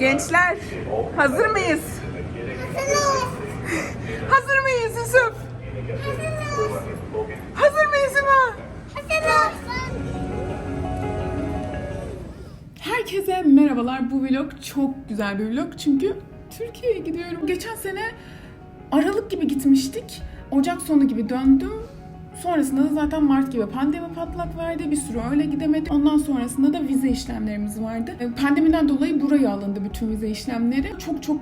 Gençler hazır mıyız? Hazır mıyız Yusuf? Hazır mıyız İma? Herkese merhabalar. Bu vlog çok güzel bir vlog çünkü Türkiye'ye gidiyorum. Geçen sene Aralık gibi gitmiştik. Ocak sonu gibi döndüm. Sonrasında da zaten Mart gibi pandemi patlak verdi. Bir süre öyle gidemedik. Ondan sonrasında da vize işlemlerimiz vardı. E, Pandemiden dolayı buraya alındı bütün vize işlemleri. Çok çok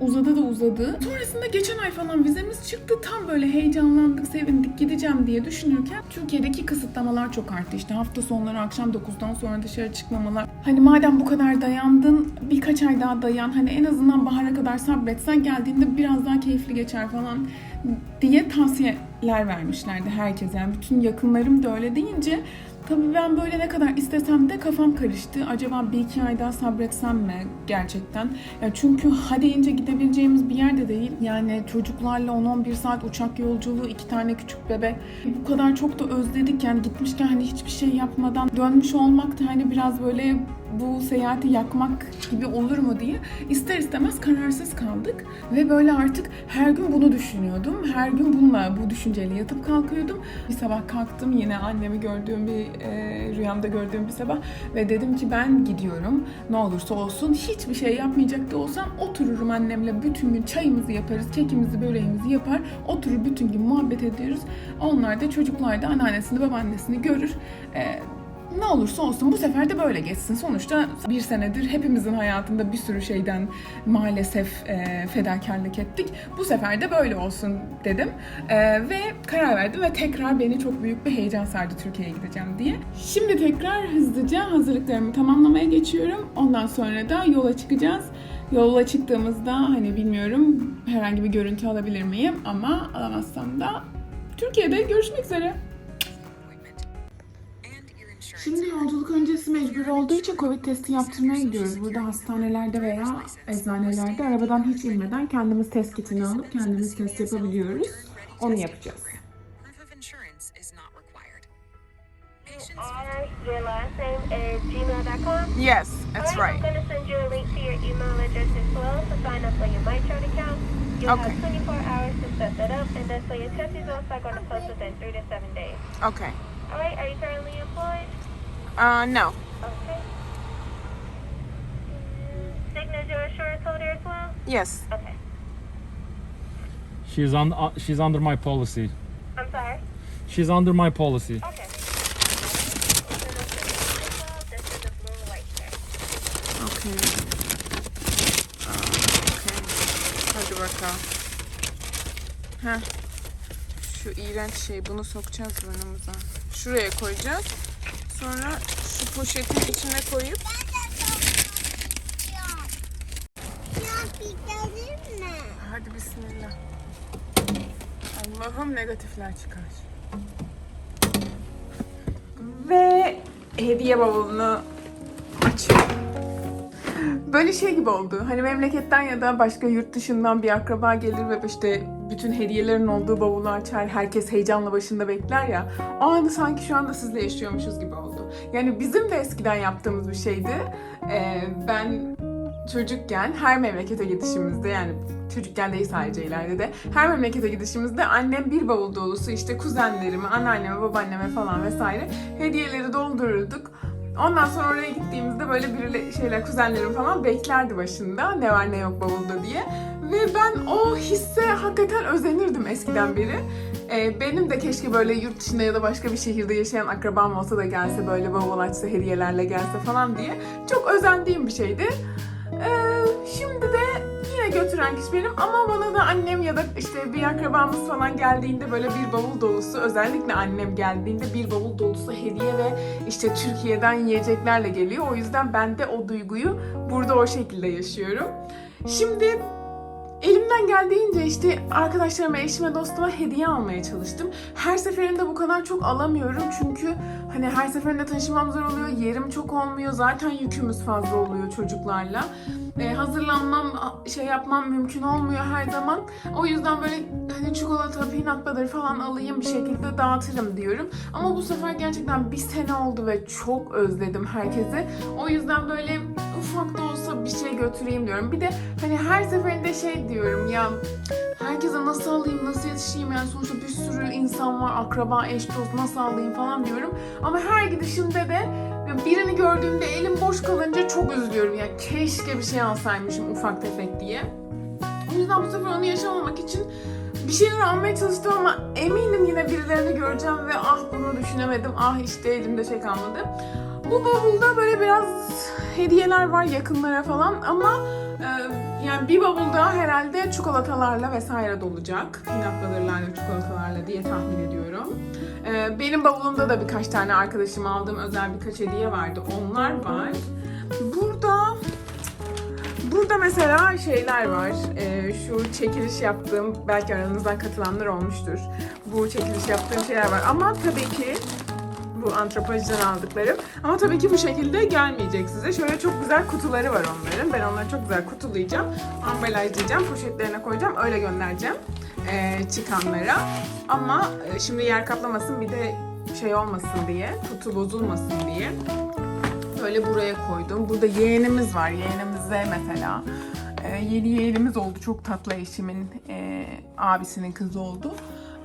uzadı da uzadı. Sonrasında geçen ay falan vizemiz çıktı. Tam böyle heyecanlandık, sevindik, gideceğim diye düşünürken Türkiye'deki kısıtlamalar çok arttı. İşte hafta sonları akşam 9'dan sonra dışarı çıkmamalar. Hani madem bu kadar dayandın birkaç ay daha dayan. Hani en azından bahara kadar sabretsen geldiğinde biraz daha keyifli geçer falan diye tavsiyeler vermişlerdi herkes. Yani bütün yakınlarım da öyle deyince Tabii ben böyle ne kadar istesem de kafam karıştı. Acaba bir iki ay daha sabretsem mi gerçekten? Ya çünkü ha deyince gidebileceğimiz bir yerde değil. Yani çocuklarla 10-11 saat uçak yolculuğu, iki tane küçük bebek. Bu kadar çok da özledik yani gitmişken hani hiçbir şey yapmadan dönmüş olmak da hani biraz böyle bu seyahati yakmak gibi olur mu diye ister istemez kararsız kaldık. Ve böyle artık her gün bunu düşünüyordum. Her gün bununla, bu düşünceyle yatıp kalkıyordum. Bir sabah kalktım yine annemi gördüğüm bir e, rüyamda gördüğüm bir sabah ve dedim ki ben gidiyorum. Ne olursa olsun hiçbir şey yapmayacak da olsam otururum annemle bütün gün çayımızı yaparız, kekimizi, böreğimizi yapar. Oturur bütün gün muhabbet ediyoruz. Onlar da çocuklar da anneannesini, babaannesini görür. E, ne olursa olsun bu sefer de böyle geçsin. Sonuçta bir senedir hepimizin hayatında bir sürü şeyden maalesef e, fedakarlık ettik. Bu sefer de böyle olsun dedim. E, ve karar verdim ve tekrar beni çok büyük bir heyecan sardı Türkiye'ye gideceğim diye. Şimdi tekrar hızlıca hazırlıklarımı tamamlamaya geçiyorum. Ondan sonra da yola çıkacağız. Yola çıktığımızda hani bilmiyorum herhangi bir görüntü alabilir miyim ama alamazsam da Türkiye'de görüşmek üzere. Şimdi yolculuk öncesi mecbur olduğu için Covid testi yaptırmaya gidiyoruz. Burada hastanelerde veya eczanelerde arabadan hiç inmeden kendimiz test kitini alıp kendimiz test yapabiliyoruz. Onu yapacağız. Your last name is gmail.com. Yes, that's right. I'm going to send you a link to your email address as well to sign up for your MyChart account. You'll Okay. have 24 hours to set that up, and then so your test results are going to post within 3 to 7 days. Okay. Alright, are you currently employed? Uh, no. Okay. Signature insurance holder as well? Yes. Okay. She's on. Uh, she's under my policy. I'm sorry? She's under my policy. Okay. Okay. Aa, okay. Hadi bakalım. Heh. Şu iğrenç şey bunu sokacağız burnumuza. Şuraya koyacağız. Sonra şu poşetin içine koyup hadi bismillah. Allah'ım negatifler çıkar. Ve hediye bavulunu açıyorum. Böyle şey gibi oldu. Hani memleketten ya da başka yurt dışından bir akraba gelir ve işte bütün hediyelerin olduğu bavulu açar. Herkes heyecanla başında bekler ya. O anı sanki şu anda sizle yaşıyormuşuz gibi oldu. Yani bizim de eskiden yaptığımız bir şeydi. Ee, ben çocukken her memlekete gidişimizde yani çocukken değil sadece ileride de her memlekete gidişimizde annem bir bavul dolusu işte kuzenlerime, anneanneme, babaanneme falan vesaire hediyeleri doldururduk. Ondan sonra oraya gittiğimizde böyle birileri şeyler kuzenlerim falan beklerdi başında ne var ne yok bavulda diye. Ve ben o hisse hakikaten özenirdim eskiden beri. Ee, benim de keşke böyle yurt dışında ya da başka bir şehirde yaşayan akrabam olsa da gelse böyle bavul açsa hediyelerle gelse falan diye. Çok özendiğim bir şeydi. Ee, şimdi de yine götüren kişi benim ama bana da annem ya da işte bir akrabamız falan geldiğinde böyle bir bavul dolusu özellikle annem geldiğinde bir bavul dolusu hediye ve işte Türkiye'den yiyeceklerle geliyor. O yüzden ben de o duyguyu burada o şekilde yaşıyorum. Şimdi Elimden geldiğince işte arkadaşlarıma, eşime, dostuma hediye almaya çalıştım. Her seferinde bu kadar çok alamıyorum çünkü hani her seferinde taşımam zor oluyor, yerim çok olmuyor, zaten yükümüz fazla oluyor çocuklarla. Ee, hazırlanmam, şey yapmam mümkün olmuyor her zaman. O yüzden böyle hani çikolata, peanut butter falan alayım bir şekilde dağıtırım diyorum. Ama bu sefer gerçekten bir sene oldu ve çok özledim herkese. O yüzden böyle ufak da olsa götüreyim diyorum. Bir de hani her seferinde şey diyorum ya herkese nasıl alayım, nasıl yetişeyim yani sonuçta bir sürü insan var, akraba, eş, dost nasıl alayım falan diyorum. Ama her gidişimde de birini gördüğümde elim boş kalınca çok üzülüyorum ya keşke bir şey alsaymışım ufak tefek diye. O yüzden bu sefer onu yaşamamak için bir şeyler almaya çalıştım ama eminim yine birilerini göreceğim ve ah bunu düşünemedim, ah işte elimde şey kalmadı. Bu bavulda böyle biraz hediyeler var yakınlara falan ama e, yani bir bavulda herhalde çikolatalarla vesaire dolacak. Peanut butter'larla, çikolatalarla diye tahmin ediyorum. E, benim bavulumda da birkaç tane arkadaşım aldığım özel birkaç hediye vardı. Onlar var. Burada Burada mesela şeyler var. Ee, şu çekiliş yaptığım, belki aranızdan katılanlar olmuştur. Bu çekiliş yaptığım şeyler var. Ama tabii ki bu antropolojiden aldıklarım. Ama tabii ki bu şekilde gelmeyecek size. Şöyle çok güzel kutuları var onların. Ben onları çok güzel kutulayacağım. Ambalajlayacağım, poşetlerine koyacağım. Öyle göndereceğim ee, çıkanlara. Ama e, şimdi yer kaplamasın bir de şey olmasın diye, kutu bozulmasın diye böyle buraya koydum. Burada yeğenimiz var. Yeğenimize mesela e, yeni yeğenimiz oldu. Çok tatlı eşimin e, abisinin kızı oldu.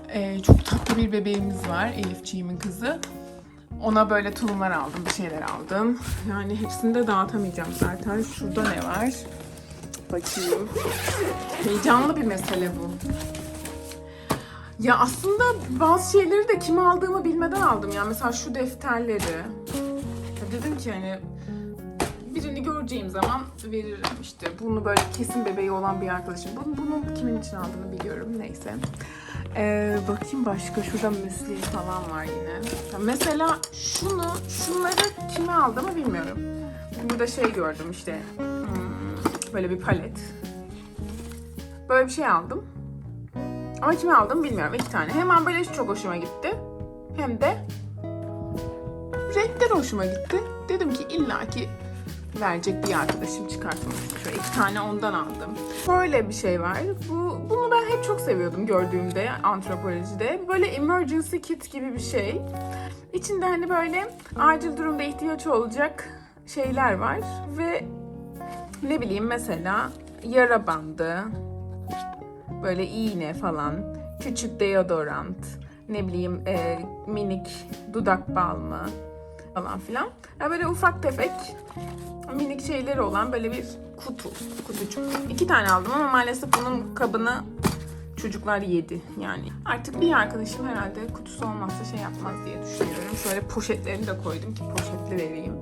E, çok tatlı bir bebeğimiz var. Elifciğimin kızı. Ona böyle tulumlar aldım, bir şeyler aldım. Yani hepsini de dağıtamayacağım zaten. Şurada ne var? Bakayım. Heyecanlı bir mesele bu. Ya aslında bazı şeyleri de kime aldığımı bilmeden aldım. Ya mesela şu defterleri. Ya dedim ki hani birini göreceğim zaman veririm işte. Bunu böyle kesin bebeği olan bir arkadaşım. Bunu, bunu kimin için aldığını biliyorum. Neyse. Ee, bakayım başka. Şurada müsli falan var yine. Ya mesela şunu, şunları kime aldığımı bilmiyorum. Burada şey gördüm işte. hmm, böyle bir palet. Böyle bir şey aldım. Ama kime aldım bilmiyorum. İki tane. Hem ambalajı çok hoşuma gitti. Hem de renkleri hoşuma gitti. Dedim ki illaki verecek bir arkadaşım çıkartmak. Şöyle iki tane ondan aldım. Böyle bir şey var. Bu, bunu ben hep çok seviyordum gördüğümde antropolojide. Böyle emergency kit gibi bir şey. İçinde hani böyle acil durumda ihtiyaç olacak şeyler var. Ve ne bileyim mesela yara bandı, böyle iğne falan, küçük deodorant, ne bileyim e, minik dudak balmı falan filan. Ya böyle ufak tefek minik şeyleri olan böyle bir kutu, kutucuk. İki tane aldım ama maalesef bunun kabını çocuklar yedi yani. Artık bir arkadaşım herhalde kutusu olmazsa şey yapmaz diye düşünüyorum. Şöyle poşetlerini de koydum ki poşetli vereyim.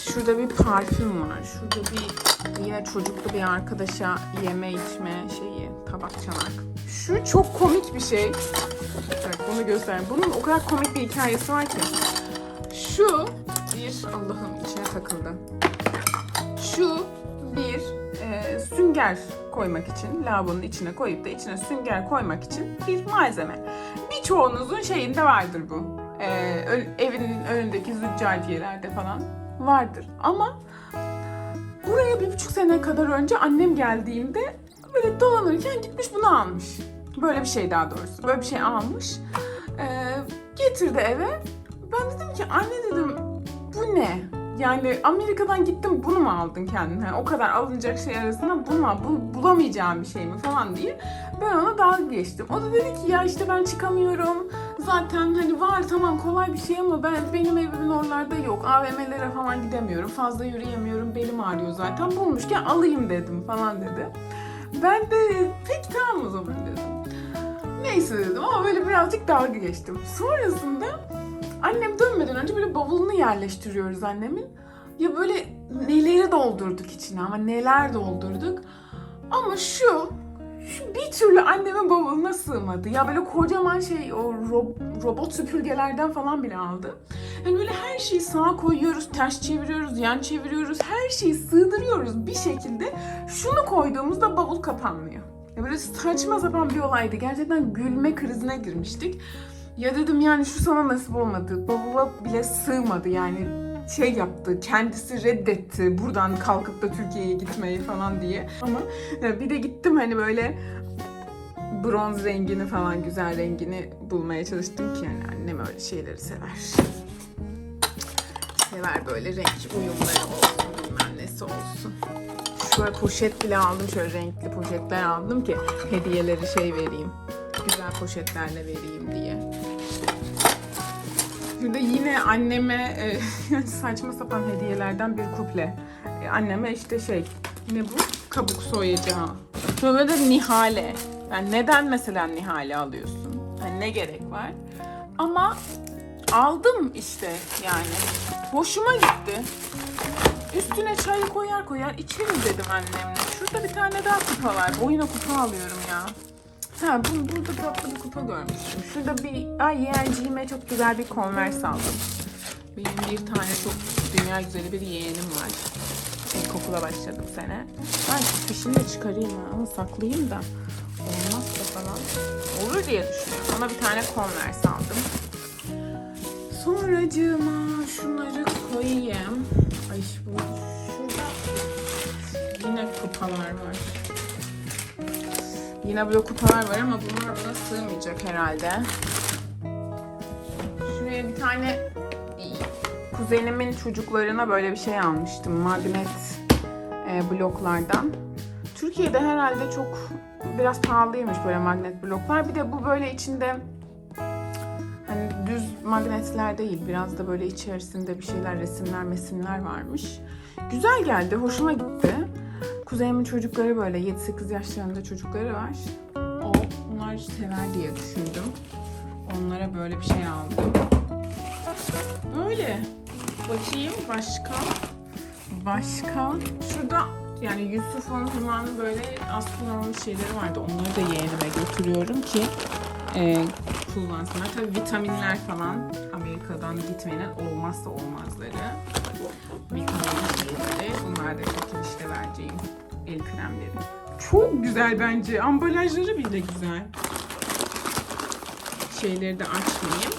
Şurada bir parfüm var. Şurada bir yine çocuklu bir arkadaşa yeme içme şeyi, tabak çanak. Şu çok komik bir şey. Evet bunu göstereyim. Bunun o kadar komik bir hikayesi var ki. Şu bir Allah'ım içine takıldı. Şu bir e, sünger koymak için lavabonun içine koyup da içine sünger koymak için bir malzeme. Birçoğunuzun şeyinde vardır bu. E, evinin önündeki züccaciyelerde falan vardır. Ama buraya bir buçuk sene kadar önce annem geldiğinde böyle dolanırken gitmiş bunu almış. Böyle bir şey daha doğrusu. Böyle bir şey almış. Ee, getirdi eve. Ben dedim ki anne dedim bu ne? Yani Amerika'dan gittim bunu mu aldın kendine? Yani o kadar alınacak şey arasında bunu mu? Bu, bulamayacağım bir şey mi falan diye. Ben ona dalga geçtim. O da dedi ki ya işte ben çıkamıyorum. Zaten hani var tamam kolay bir şey ama ben benim evimin oralarda yok. AVM'lere falan gidemiyorum. Fazla yürüyemiyorum. Belim ağrıyor zaten. Bulmuşken alayım dedim falan dedi. Ben de peki tamam o zaman dedim. Neyse dedim ama böyle birazcık dalga geçtim. Sonrasında annem dönmeden önce böyle bavulunu yerleştiriyoruz annemin. Ya böyle neleri doldurduk içine ama neler doldurduk. Ama şu, şu bir türlü annemin bavuluna sığmadı. Ya böyle kocaman şey o ro- robot süpürgelerden falan bile aldı. Yani böyle her şeyi sağa koyuyoruz, ters çeviriyoruz, yan çeviriyoruz. Her şeyi sığdırıyoruz bir şekilde. Şunu koyduğumuzda bavul kapanmıyor. Ya böyle saçma sapan bir olaydı. Gerçekten gülme krizine girmiştik. Ya dedim yani şu sana nasip olmadı. Bavula bile sığmadı yani şey yaptı, kendisi reddetti buradan kalkıp da Türkiye'ye gitmeyi falan diye. Ama bir de gittim hani böyle bronz rengini falan güzel rengini bulmaya çalıştım ki yani annem öyle şeyleri sever. Sever böyle renk uyumları olsun bilmem nesi olsun. Böyle poşet bile aldım. Şöyle renkli poşetler aldım ki hediyeleri şey vereyim. Güzel poşetlerle vereyim diye. Şurada yine anneme e, saçma sapan hediyelerden bir kuple. E, anneme işte şey ne bu? Kabuk soyacağı. Sonra da Nihale. Yani neden mesela Nihale alıyorsun? Hani ne gerek var? Ama aldım işte yani. Hoşuma gitti. Üstüne çayı koyar koyar içeriz dedim annemle. Şurada bir tane daha kupa var. Boyuna kupa alıyorum ya. Ha bu, burada tatlı bir kupa görmüştüm. Şurada bir ay yeğenciğime çok güzel bir Converse aldım. Benim bir tane çok dünya güzeli bir yeğenim var. İlkokula başladım sene. Ben fişini de çıkarayım ha ama saklayayım da olmazsa falan olur diye düşünüyorum. Ona bir tane Converse aldım. Sonracığıma şunları koyayım. Ay bu şurada yine kupalar var. Yine böyle kupalar var ama bunlar buna sığmayacak herhalde. Şuraya bir tane kuzenimin çocuklarına böyle bir şey almıştım. Magnet e, bloklardan. Türkiye'de herhalde çok biraz pahalıymış böyle magnet bloklar. Bir de bu böyle içinde hani düz magnetler değil. Biraz da böyle içerisinde bir şeyler, resimler, mesimler varmış. Güzel geldi, hoşuma gitti. Kuzenimin çocukları böyle 7-8 yaşlarında çocukları var. O bunlar sever diye düşündüm. Onlara böyle bir şey aldım. Böyle. Bakayım başka. Başka. Şurada yani Yusuf'un falan böyle az kullanılmış şeyleri vardı. Onları da yeğenime götürüyorum ki e, kullansınlar. Tabii vitaminler falan Amerika'dan gitmenin olmazsa olmazları. Vitamin şeyleri. Bunlar da çekilişte vereceğim el kremleri. Çok güzel bence. Ambalajları bile güzel. Şeyleri de açmayayım.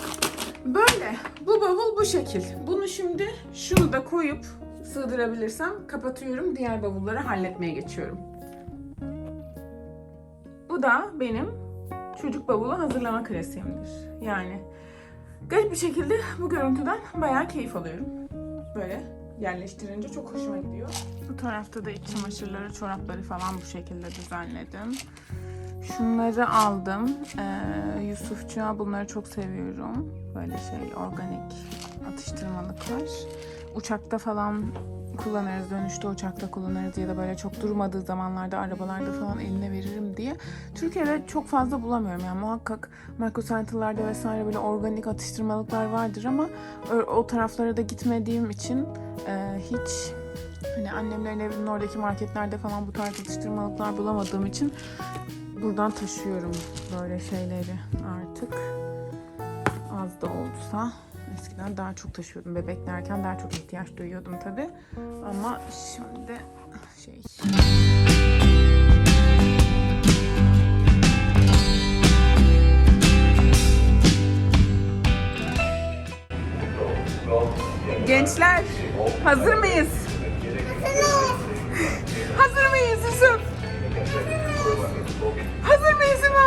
Böyle. Bu bavul bu şekil. Bunu şimdi şunu da koyup sığdırabilirsem kapatıyorum. Diğer bavulları halletmeye geçiyorum. Bu da benim çocuk bavulu hazırlama klasiğimdir. Yani garip bir şekilde bu görüntüden bayağı keyif alıyorum. Böyle yerleştirince çok hoşuma gidiyor. Bu tarafta da iç çamaşırları, çorapları falan bu şekilde düzenledim. Şunları aldım. Ee, Yusufçuğa bunları çok seviyorum. Böyle şey organik atıştırmalıklar. Uçakta falan kullanırız. Dönüşte uçakta kullanırız ya da böyle çok durmadığı zamanlarda arabalarda falan eline veririm diye. Türkiye'de çok fazla bulamıyorum. Yani muhakkak Marco Center'larda vesaire böyle organik atıştırmalıklar vardır ama o taraflara da gitmediğim için e, hiç hani annemlerin evinin oradaki marketlerde falan bu tarz atıştırmalıklar bulamadığım için buradan taşıyorum böyle şeyleri artık. Az da olsa. Eskiden daha çok taşıyordum. Bebeklerken daha çok ihtiyaç duyuyordum tabi. Ama şimdi şey... Gençler hazır mıyız? Hazır mıyız Yusuf? Hazır mıyız İma?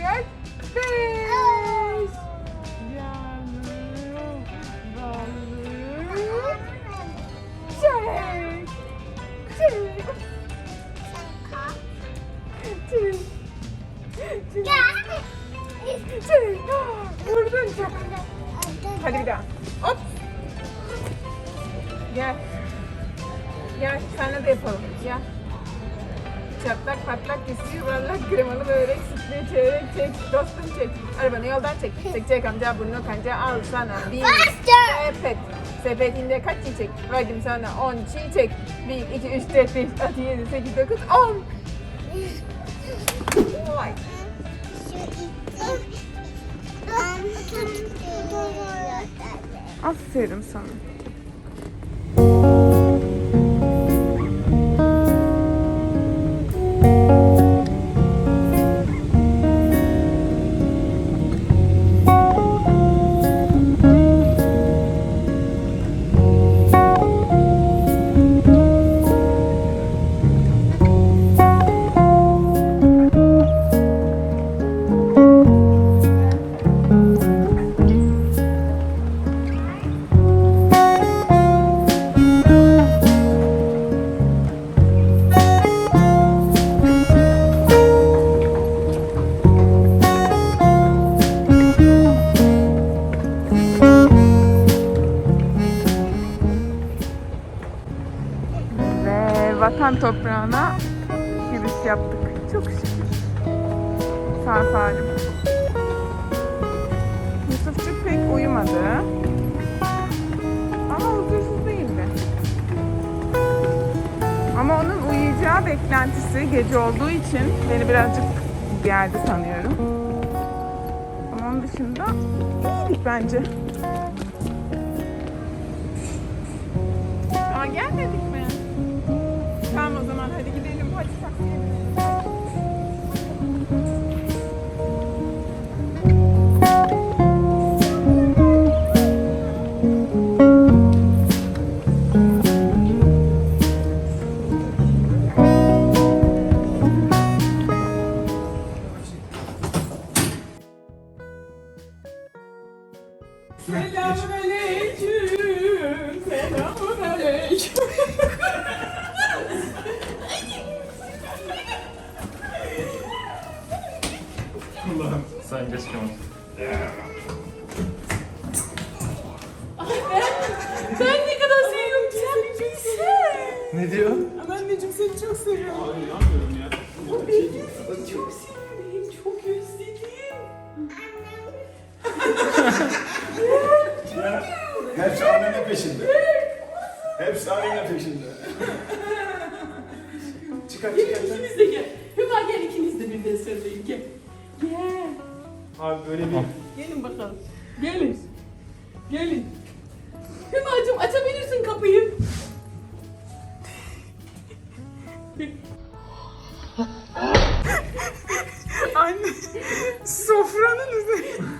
İki, çek çek çek amca burnu kanca al sana bir sepet sepetinde kaç çiçek verdim sana 10 çiçek 1 2 3 4 5 6 7 8 9 10 Vay. Aferin sana. Yaptık. Çok şükür. Sağ salim. Yusufçuk pek uyumadı. Ama huzursuz değildi. Ama onun uyuyacağı beklentisi gece olduğu için beni birazcık geldi sanıyorum. Ama onun dışında iyiydik bence. Aa gelmedik mi? succeed. Ne diyor? Ama anneciğim seni çok seviyorum. Abi inanmıyorum ya. O beni çok seviyorum. Çok özledim. Hepsi annenin peşinde. Hepsi annenin peşinde. çıkar çıkar. çıkar. İkiniz de gel. Hüma gel ikiniz de birden sarılayım gel. Gel. Abi böyle bir Gelin bakalım. Gelin. Gelin. Anne sofranın üzerine.